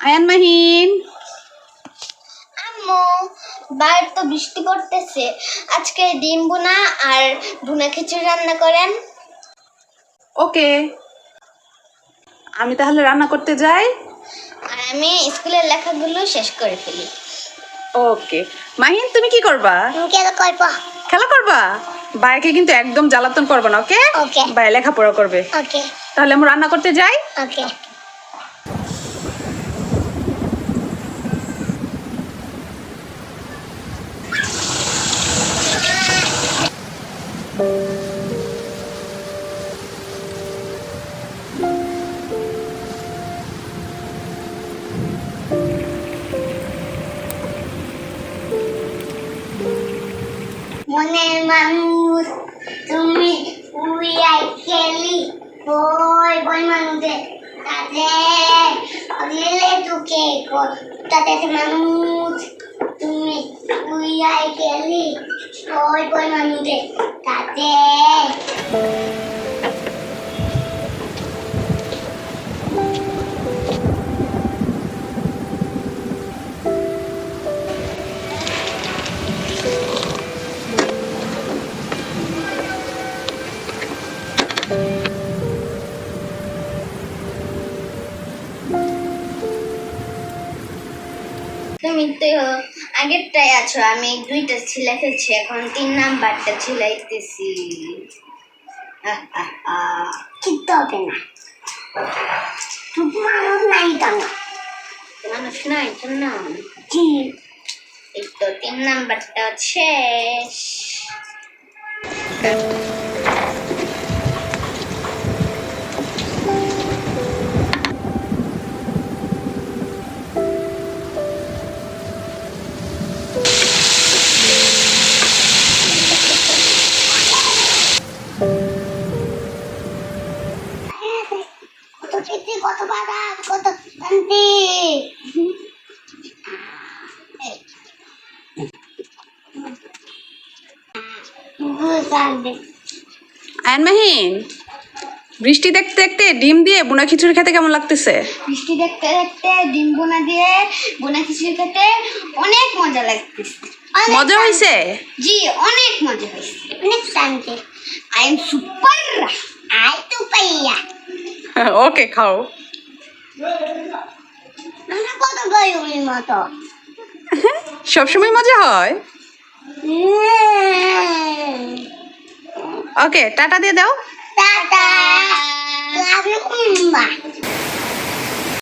আয়ান মাহিন। আম্মু বাইরে তো বৃষ্টি পড়তেছে। আজকে ডিম বুনা আর বুনা খিচুড়ি রান্না করেন। ওকে। আমি তাহলে রান্না করতে যাই? আর আমি স্কুলের লেখাগুলো শেষ করে ফেলি। ওকে। মাহিন তুমি কি করবা? কেন করব। খেলা করবা? বাইকে কিন্তু একদম জ্বালাতন করবে না ওকে? Okay. বাই লেখাপড়া করবে। ওকে। তাহলে আমরা রান্না করতে যাই? ওকে। মনের মানুষ, তুমি উইয়াই খেলি। বই বই মানুষে, তাতে অগলে তুকে তাতে মানুষ, তুমি উইয়াই খেলি। বই বই মানুষে তাতে তুমি তো আগেরটাই আছো আমি দুইটা ছিলে ফেলছি এখন তিন নাম্বারটা ছিলাইতেছি। কিনতে হবে না। মানুষ নাই তো না মানুষ নাই তো না। জি। এই তো তিন নাম্বারটা শেষ। বাদাম কত শান্তি। শান্তি। মাহিন বৃষ্টি দেখতে দেখতে ডিম দিয়ে বোনা খিচুড়ি খেতে কেমন লাগতেছে? বৃষ্টি দেখতে দেখতে ডিম বোনা দিয়ে বোনা খিচুড়ি খেতে অনেক মজা লাগতেছে। মজা হয়েছে জি অনেক মজা হয়েছে অনেক শান্তি। আই এম সুপার আই তো পাইয়া। ওকে খাও। সবসময় মজা হয়? Mm. ওকে টাটা দিয়ে দাও। টাটা।